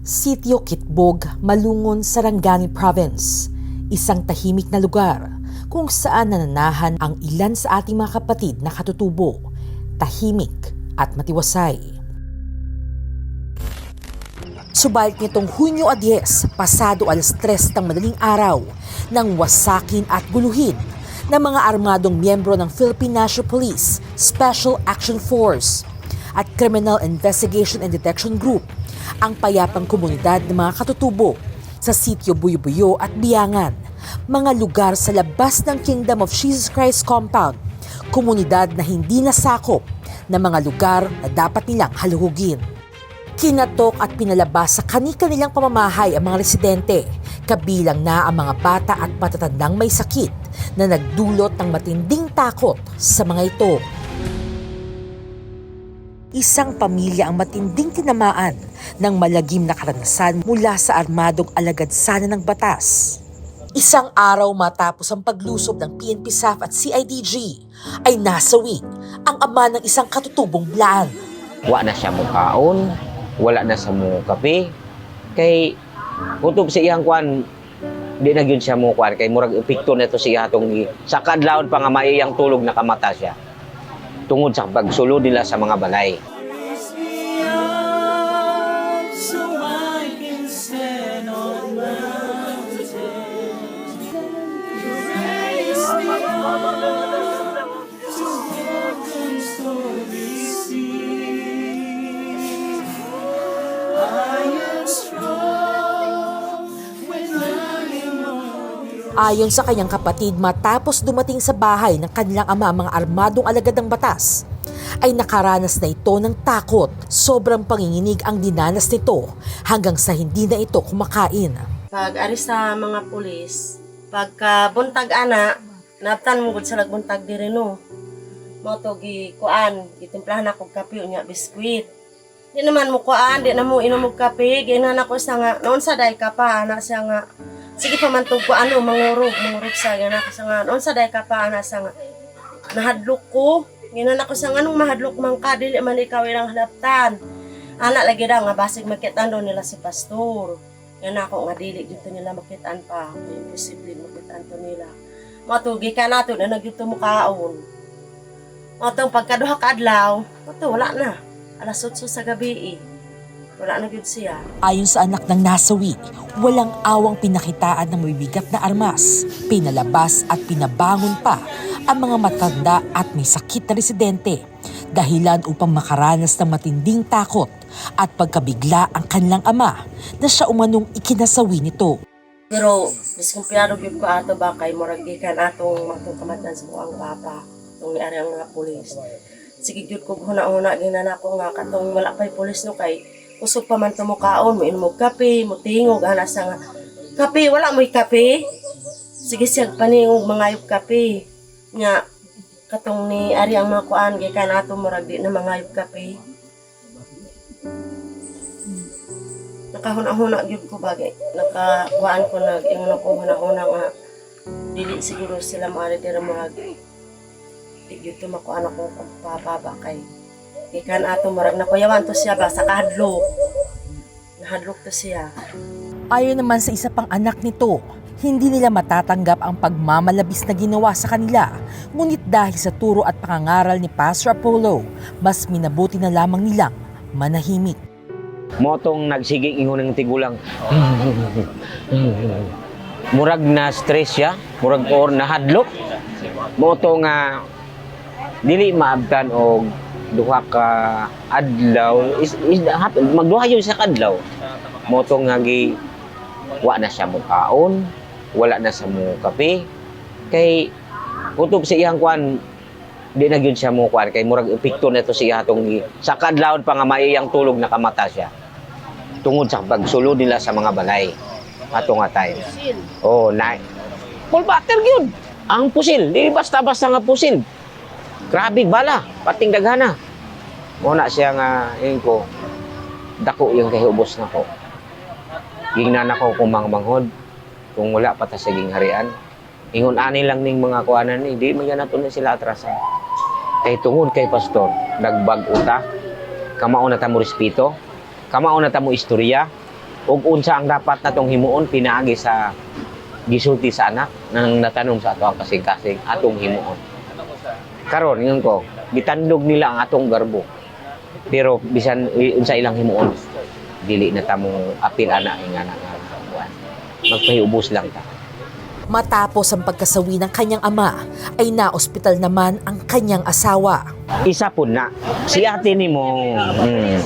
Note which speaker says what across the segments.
Speaker 1: Sitio Kitbog, Malungon, Sarangani Province. Isang tahimik na lugar kung saan nananahan ang ilan sa ating mga kapatid na katutubo, tahimik at matiwasay. Subalit nitong Hunyo 10, pasado alas 3 ng madaling araw, nang wasakin at guluhin ng mga armadong miyembro ng Philippine National Police Special Action Force at Criminal Investigation and Detection Group ang payapang komunidad ng mga katutubo sa sitio Buyo-Buyo at Biyangan, mga lugar sa labas ng Kingdom of Jesus Christ compound, komunidad na hindi nasakop ng mga lugar na dapat nilang haluhugin. Kinatok at pinalabas sa kani-kanilang pamamahay ang mga residente, kabilang na ang mga bata at matatandang may sakit na nagdulot ng matinding takot sa mga ito. Isang pamilya ang matinding tinamaan ng malagim na karanasan mula sa armadong alagad sana ng batas. Isang araw matapos ang paglusob ng PNP SAF at CIDG ay nasawi ang ama ng isang katutubong blaan.
Speaker 2: wa na siya mo kaon, wala na sa mo kape. Kay kutob sa iyang kwan di na gyud siya mo kwan kay murag epekto na to siya atong gi- sa kadlawon pa nga maiyang tulog nakamata siya. Tungod sa pagsulod nila sa mga balay.
Speaker 1: Ayon sa kanyang kapatid, matapos dumating sa bahay ng kanilang ama ang mga armadong alagad ng batas, ay nakaranas na ito ng takot. Sobrang panginginig ang dinanas nito hanggang sa hindi na ito kumakain.
Speaker 3: pag ari sa mga pulis, pagka buntag ana, naptan mo gud sa buntag diri no. Mo kuan, gitimplahan ako kape unya biskwit. Di naman mo kuan, di na mo inom og kape, ginan ako sa nga noon sa day ka pa ana siya nga Sige pa man tug ano mangurog, mangurog sa gana ko sa nga noon sa day ka pa ana nga nahadlok ko. Ginan ako sa nga nung mahadlok man ka dili man ikaw ilang halaptan. Ana lagi daw nga basig makitan daw nila si pastor. Yan ako nga dili dito nila makitaan pa. Imposible makitaan to nila. Matugi ka nato na nagyuto mo kaon. Matong pagkaduha ka adlaw, mato wala na. Alas 8 sa gabi eh. Wala na gyud siya.
Speaker 1: Ayon sa anak ng nasawi, walang awang pinakitaan ng mabibigat na armas. Pinalabas at pinabangon pa ang mga matanda at may sakit na residente. Dahilan upang makaranas ng matinding takot at pagkabigla ang kanilang ama na siya umanong ikinasawi nito.
Speaker 3: Pero diskumpiyado gyud ko ato ba kay murag gikan atong matong kamatan sa buang papa. Tong ni ang mga pulis. Sige gyud ko huna-huna ginan ako nga katong wala pay pulis no kay usog pa man tumukaon mo inom kape, mo tingog ana sa nga kape wala mo'y kape. Sige siyag paningog mangayog kape. Nga katong ni ari ang mga kuan gikan ato murag di na mangayog kape. nakahuna-huna gyud ko bagay. Nakakuhaan ko nag ingon ko huna-huna nga dili siguro sila maali dira murag di gyud to makuan ako kung papaba kay ikan ato murag nakuyawan to siya ba sa kahadlok. Nahadlok to siya.
Speaker 1: Ayon naman sa isa pang anak nito, hindi nila matatanggap ang pagmamalabis na ginawa sa kanila. Ngunit dahil sa turo at pangangaral ni Pastor Apollo, mas minabuti na lamang nilang manahimik.
Speaker 2: Motong nagsiging ingon ng tigulang. murag na stress siya, murag or nahadlok. Moto nga dili maabtan og duha ka adlaw is, is hap- magduha yun sa kadlaw. Moto nga gi wa na siya mo kaon, wala na sa mo kape. Kay kutob sa iyang kwan di na gyud siya mo kwan kay murag epekto na to siya atong gi- sa kadlawon pa nga maiyang tulog nakamata siya. Tungod sa pagsulod nila sa mga balay. Ato nga time oh na full battle gyud ang pusil di basta-basta nga pusil grabe bala. Pating daghana. Mo na siya nga yun ko dako yung kahubos na ko. Gingnan ako kung manghod kung wala pa ta sa gingharian ingon ani lang ning mga kuanan ni di man nato na sila atrasan. Kay tungod kay pastor nagbag uta kamao na ta mo respeto. Kamao na ta mo istorya. Ug unsa ang dapat natong himuon pinaagi sa gisulti sa anak nang natanong sa ato ang kasing-kasing atong himuon. Karon yun ko, gitandog nila ang atong garbo. Pero bisan unsa ilang himuon, dili na tamong apil ana nga na. Magpahiubos lang ta.
Speaker 1: Matapos ang pagkasawi ng kanyang ama, ay naospital naman ang kanyang asawa.
Speaker 2: Isa po na si ate nimo. Mm,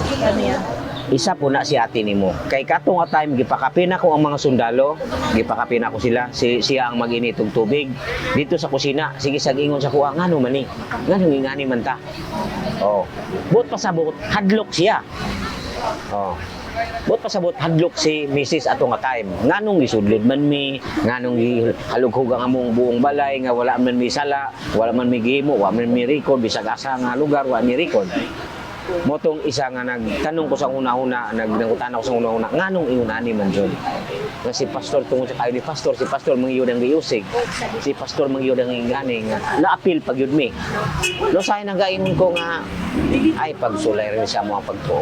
Speaker 2: isa po na si ate nimo. Kay katong nga time gipakapin ako ang mga sundalo, gipakapin ako sila. Si siya ang mag-init og tubig dito sa kusina. Sige sag ingon sa kuha ngano man ni. Ngano ingani man ta. Oh. Buot pa sa buot hadlok siya. Oh. Buot pa sa buot hadlok si Mrs. ato nga time. Nganong gisudlod man mi, nganong gihalughog ang among buong balay nga wala man mi sala, wala man mi gihimo, wala man mi record bisag asa nga lugar wala mi record. Motong isa nga nagtanong ko sa una-una, nagdangutan ako sa una-una, nganong ingunani man jud. Nga si pastor tungod sa kayo ni pastor, si pastor mangyod ang giusig. Si pastor mangyod ang ingani nga naapil pag yun mi. No say nagaingon ko nga ay pagsulay rin mo ang pagtuo.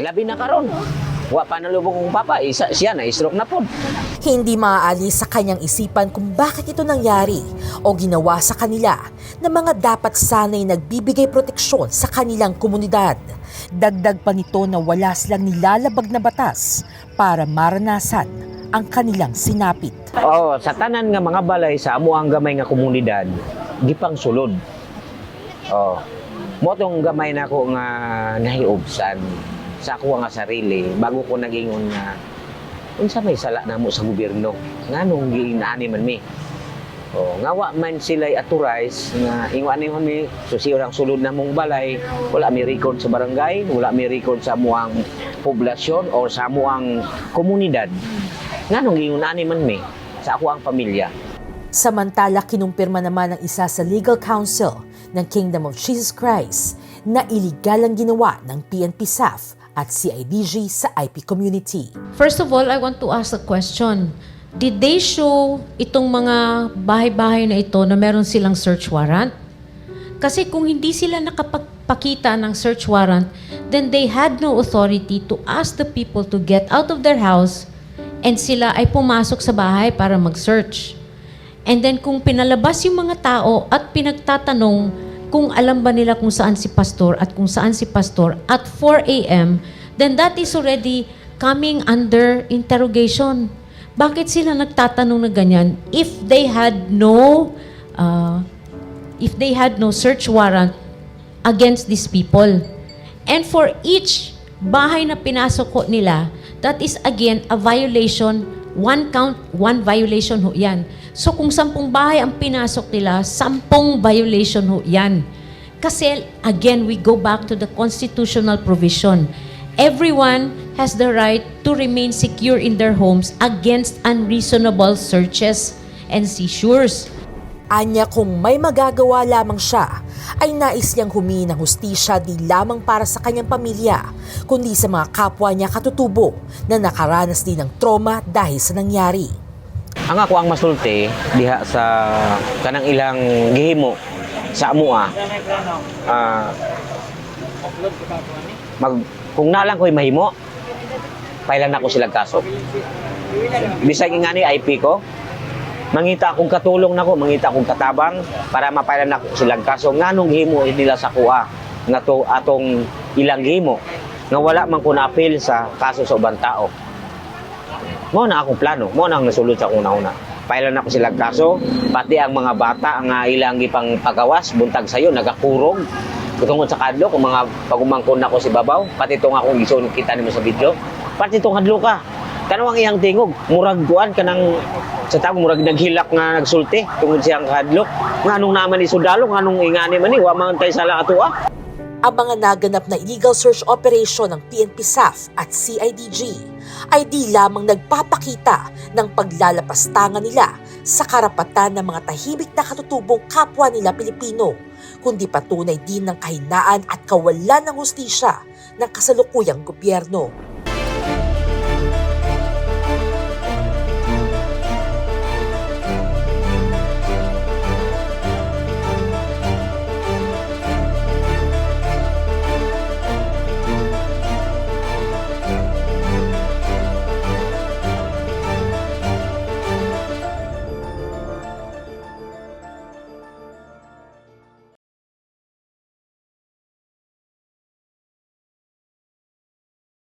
Speaker 2: Labi na karon. Wa pa nalubog kong papa, isa siya na stroke na pod.
Speaker 1: Hindi maaalis sa kanyang isipan kung bakit ito nangyari o ginawa sa kanila na mga dapat sanay nagbibigay proteksyon sa kanilang komunidad. Dagdag pa nito na wala silang nilalabag na batas para maranasan ang kanilang sinapit.
Speaker 2: Oh, sa tanan nga mga balay sa amo ang gamay nga komunidad, gipang sulod. Oh. Mo tong gamay nako nga nahiubsan sa ako nga sarili bago ko nagingon nga unsa may sala namo sa gobyerno? Nganong ginaani man mi. Oh, nga wa man sila authorize nga ingwan ni mi so siya ang sulod na mong balay wala mi record sa barangay wala mi record sa muang poblasyon or sa muang komunidad. Nganong gingunani man mi sa ako ang pamilya.
Speaker 1: Samantala, kinumpirma naman ng isa sa legal counsel ng Kingdom of Jesus Christ na iligal ang ginawa ng PNP SAF at CIDG sa IP community.
Speaker 4: First of all, I want to ask a question. Did they show itong mga bahay-bahay na ito na meron silang search warrant? Kasi kung hindi sila nakapagpakita ng search warrant, then they had no authority to ask the people to get out of their house and sila ay pumasok sa bahay para mag-search. And then kung pinalabas yung mga tao at pinagtatanong kung alam ba nila kung saan si pastor at kung saan si pastor at 4 a.m., then that is already coming under interrogation. Bakit sila nagtatanong na ganyan if they had no uh, if they had no search warrant against these people? And for each bahay na pinasok nila, that is again a violation, one count, one violation ho yan. So kung sampung bahay ang pinasok nila, sampung violation ho yan. Kasi again, we go back to the constitutional provision. Everyone has the right to remain secure in their homes against unreasonable searches and seizures.
Speaker 1: Anya kung may magagawa lamang siya, ay nais niyang humingi ng hustisya di lamang para sa kanyang pamilya, kundi sa mga kapwa niya katutubo na nakaranas din ng trauma dahil sa nangyari.
Speaker 2: ang ako ang masulti diha sa kanang ilang gihimo sa amua ah mag kung nalang ko'y mahimo pailan ako sila kaso bisag nga ni IP ko mangita akong katulong nako mangita akong katabang para mapailan ako silang kaso nganong himo nila sa kuha nga to atong ilang himo nga wala man ko na-appeal sa kaso sa ubang tao mo na akong plano, mo na ang nasulod sa una-una. Pailan ako silang kaso, pati ang mga bata nga ilang ipang pagawas, buntag sayo, nagakurog. Tungod sa kadlo, kung mga pagumangkon na ko si Babaw, pati itong akong gison kita nimo sa video, pati itong hadlo ka. Kanang ang iyang tingog, murag kuan kanang sa tao murag naghilak nga nagsulti tungod siyang hadlok. Nganong naman ni sundalo, nganong ingani man ni, wa man tay sala ato ah.
Speaker 1: Ang mga naganap na illegal search operation ng PNP SAF at CIDG ay di lamang nagpapakita ng paglalapastangan nila sa karapatan ng mga tahimik na katutubong kapwa nila Pilipino, kundi patunay din ng kahinaan at kawalan ng hustisya ng kasalukuyang gobyerno.